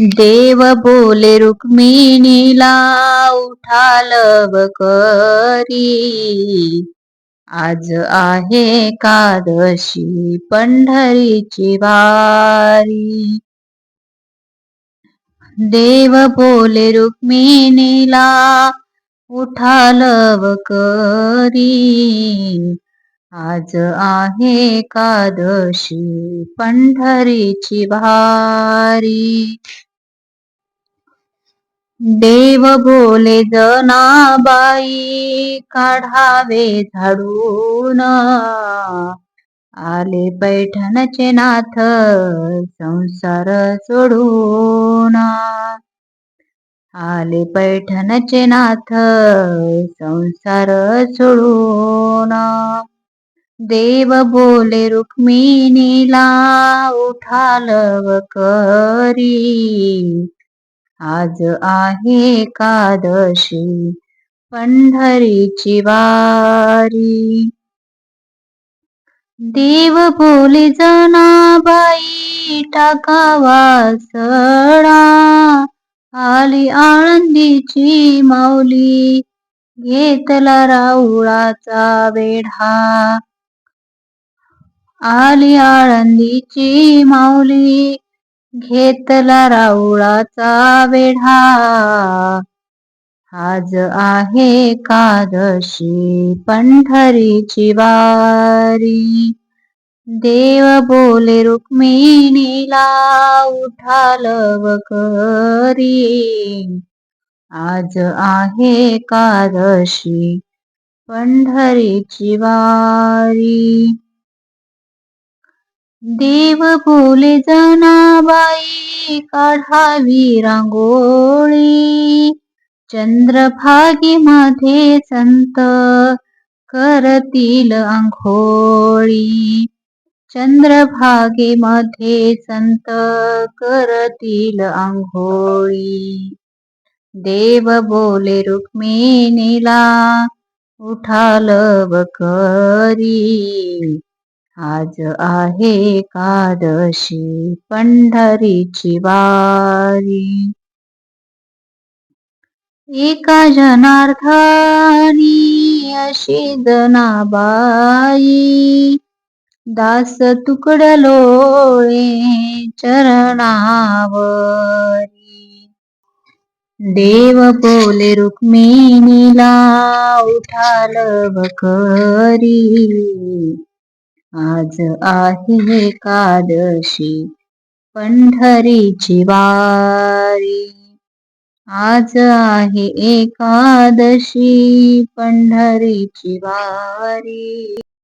देव बोले रुक्मिणीला उठालव करी. आज आहे कादशी पंढरीची वारी. देव बोले रुक्मिणीला उठालव करी. आज आहे कादशी पंढरीची भारी देव बोले जनाबाई काढावे झाडून. आले पैठणचे नाथ संसार सोडून. आले पैठणचे नाथ संसार सोडून. देव बोले रुक्मिणीला उठालव करी आज आहे कादशी पंढरीची वारी. देव बोले जनाबाई टाकावा सडा आली आळंदीची माऊली घेतला राऊळाचा वेढा. आली आळंदीची माऊली. घेतला राऊळाचा वेढा. आज आहे कादशी पंढरीची वारी. देव बोले रुक्मिणीला उठाल करी. आज आहे कादशी पंढरीची वारी. देव बोले जनाबाई काढावी रांगोळी. चंद्रभागी मध्ये संत करतील आंघोळी. चंद्रभागेमध्ये संत करतील आंघोळी. देव बोले रुक्मिणीला उठाल बकरी. आज आहे कादशी पंढरीची वारी. एका जनार्थानी अशी जनाबाई दास तुकडलोळे चरणावरी. देव बोले रुक्मिणीला उठाल करी आज आहे एकादशी पंढरीची वारी आज आहे एकादशी पंढरीची वारी